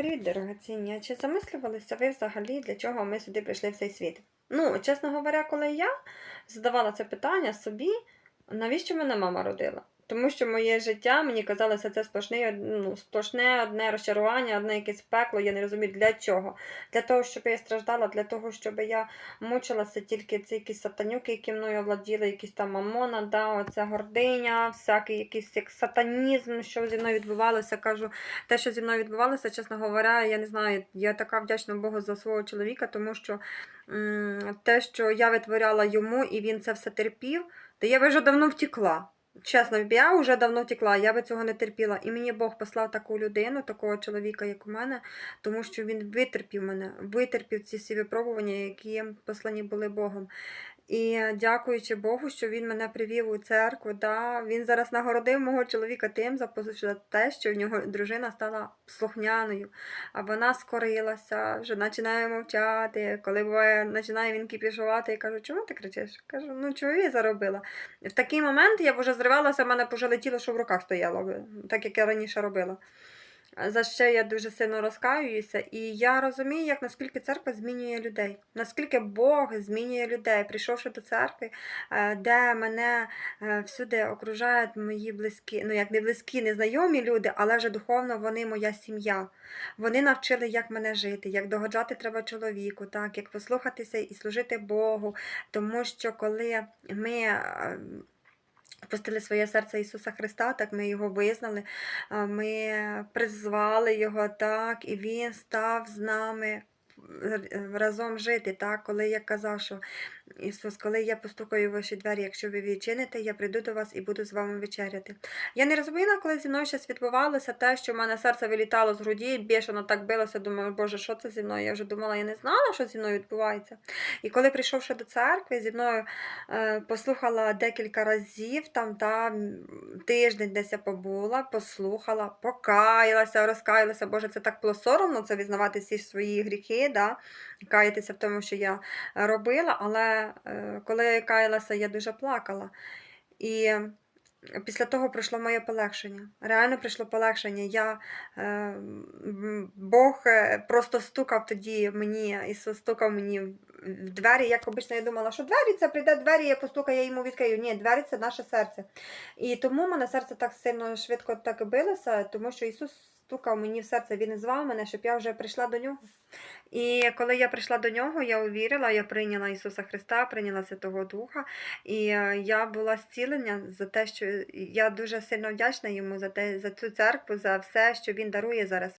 Привіт, дорогоціння! Чи замислювалися ви взагалі, для чого ми сюди прийшли в цей світ? Ну, чесно говоря, коли я задавала це питання собі, навіщо мене мама родила? Тому що моє життя, мені казалося, це сплошне, ну, сплошне одне розчарування, одне якесь пекло, я не розумію для чого. Для того, щоб я страждала, для того, щоб я мучилася тільки ці якісь сатанюки, які мною владіли, якісь там мамона, да, оця гординя, всякий якийсь як сатанізм, що зі мною відбувалося. Кажу, те, що зі мною відбувалося, чесно говоря, я не знаю, я така вдячна Богу за свого чоловіка, тому що м, те, що я витворяла йому, і він це все терпів, то я вже давно втекла. Чесно, я вже давно втекла, я би цього не терпіла. І мені Бог послав таку людину, такого чоловіка, як у мене, тому що він витерпів мене, витерпів ці всі випробування, які послані були Богом. І дякуючи Богу, що він мене привів у церкву. Да, він зараз нагородив мого чоловіка тим за те, що в нього дружина стала слухняною, а вона скорилася, вже починає мовчати. Коли буває, починає він кіпішувати, я кажу, чому ти кричиш? Кажу, ну чого я заробила? В такий момент я вже зривалася, в мене уже що в руках стояло, так як я раніше робила. За що я дуже сильно розкаююся, і я розумію, як наскільки церква змінює людей, наскільки Бог змінює людей, прийшовши до церкви, е, де мене е, всюди окружають мої близькі, ну як не близькі, незнайомі люди, але вже духовно вони моя сім'я. Вони навчили, як мене жити, як догоджати треба чоловіку, так, як послухатися і служити Богу. Тому що коли ми. Впустили своє серце Ісуса Христа, так ми його визнали, ми призвали Його так, і Він став з нами разом жити. Так? Коли я казав, що Ісус, коли я постукаю в ваші двері, якщо ви відчините, я прийду до вас і буду з вами вечеряти. Я не розуміла, коли зі мною щось відбувалося, те, що в мене серце вилітало з груді, бішено так билося, думаю, Боже, що це зі мною? Я вже думала, я не знала, що зі мною відбувається. І коли прийшовши до церкви, зі мною е, послухала декілька разів, там та тиждень десь я побула, послухала, покаялася, розкаялася. Боже, це так було соромно, це візнавати всі свої гріхи, да? каятися в тому, що я робила, але е, коли я каялася, я дуже плакала. І після того прийшло моє полегшення. Реально прийшло полегшення. Я, е, Бог е, просто стукав тоді мені, Ісус стукав мені двері. Як обично я думала, що двері це прийде двері, я постукаю, я йому відкрию. Ні, двері це наше серце. І тому мене серце так сильно швидко так билося, тому що Ісус стукав мені в серце, Він звав мене, щоб я вже прийшла до нього. І коли я прийшла до нього, я увірила, я прийняла Ісуса Христа, прийняла Святого Духа, і е, я була зцілення за те, що я дуже сильно вдячна йому за те, за цю церкву, за все, що він дарує зараз.